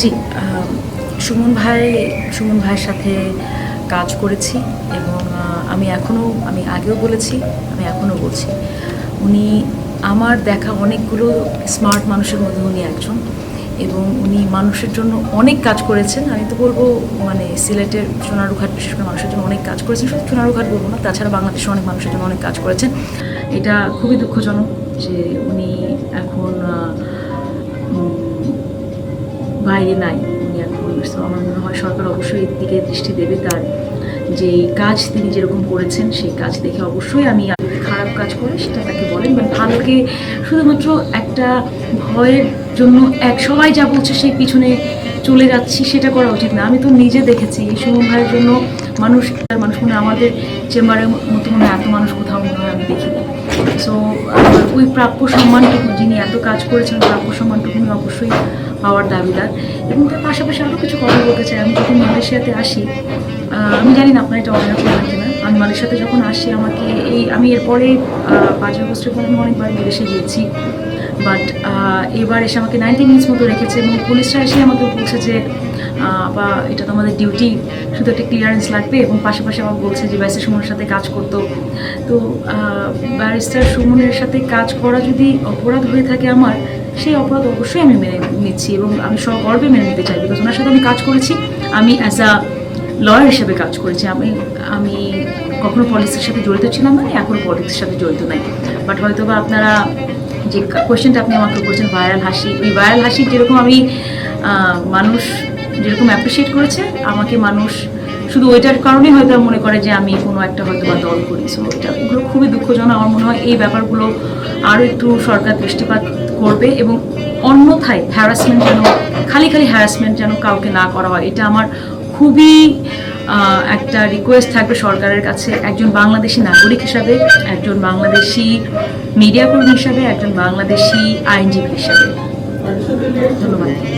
জি সুমন ভাই, সুমন ভাইয়ের সাথে কাজ করেছি এবং আমি এখনও, আমি আগেও বলেছি, আমি এখনও বলছি। উনি আমার দেখা অনেকগুলো স্মার্ট মানুষের মধ্যে উনি একজন এবং উনি মানুষের জন্য অনেক কাজ করেছেন। আমি তো বলব মানে সিলেটের সোনারুঘাট বিশেষ করে মানুষের জন্য অনেক কাজ করেছেন। শুধু সোনারুঘাট বলব না, তাছাড়া বাংলাদেশের অনেক মানুষের জন্য অনেক কাজ করেছেন। এটা খুবই দুঃখজনক যে উনি এখন বাইরে নাই। উনি এখন আমার মনে হয় সরকার অবশ্যই এর দিকে দৃষ্টি দেবে তার যে কাজ তিনি যেরকম করেছেন, সেই কাজ দেখে অবশ্যই আমি খারাপ কাজ করে সেটা তাকে বলেন। বাট ভালোকে শুধুমাত্র একটা ভয়ের জন্য এক সবাই যা বলছে সেই পিছনে চলে যাচ্ছি, সেটা করা উচিত না। আমি তো নিজে দেখেছি এই সুমন ভাইয়ের জন্য মানুষ মানুষ মনে আমাদের চেম্বারের মতো মনে এত মানুষ কোথাও মনে হয় আমি দেখিনি। সো ওই প্রাপ্য সম্মানটুকু যিনি এত কাজ করেছেন, প্রাপ্য সম্মানটুকু আমি অবশ্যই পাওয়ার দাবিদার। এবং তার পাশাপাশি আরও কিছু কথা বলতে চাই। আমি যখন মালয়েশিয়াতে আসি আমি জানি না আপনার এটা অর্ডার করবেন কিনা আমি মালয়েশিয়াতে যখন আসি, আমাকে এই আমি এরপরে পাঁচ আগস্টের পরে আমি অনেকবার বিদেশে গিয়েছি। বাট এবার এসে আমাকে নাইনটি মিনিটস মতো রেখেছে এবং পুলিশরা এসে আমাকে বলছে যে বা এটা তো আমাদের ডিউটি শুধু একটা ক্লিয়ারেন্স লাগবে এবং পাশাপাশি আমাকে বলছে যে ব্যাসের সুমনের সাথে কাজ করতো। তো ব্যারিস্টার সুমনের সাথে কাজ করা যদি অপরাধ হয়ে থাকে আমার, সেই অপরাধ অবশ্যই আমি মেনে নিচ্ছি এবং আমি সগর্বে মেনে নিতে চাই বিকজ ওনার সাথে আমি কাজ করেছি। আমি অ্যাজ আ লয়ার হিসেবে কাজ করেছি। আমি আমি কখনো পলিটিক্সের সাথে জড়িত ছিলাম না এখনও পলিটিক্সের সাথে জড়িত নাই। বাট হয়তো বা আপনারা যে কোয়েশ্চেনটা আপনি আমাকে করেছেন ভাইরাল হাসি। ওই ভাইরাল হাসি যেরকম আমি মানুষ যেরকম অ্যাপ্রিসিয়েট করেছে, আমাকে মানুষ শুধু ওইটার কারণেই হয়তো মনে করে যে আমি কোনো একটা হয়তো বা দল করি। সো এটা এগুলো খুবই দুঃখজনক। আমার মনে হয় এই ব্যাপারগুলো আরও একটু সরকার দৃষ্টিপাত করবে এবং অন্যথায় হ্যারাসমেন্ট যেন, খালি খালি হ্যারাসমেন্ট যেন কাউকে না করা হয়, এটা আমার খুবই একটা রিকোয়েস্ট থাকবে সরকারের কাছে, একজন বাংলাদেশি নাগরিক হিসাবে, একজন বাংলাদেশি মিডিয়া কর্মী হিসাবে, একজন বাংলাদেশি আইনজীবী হিসাবে। ধন্যবাদ।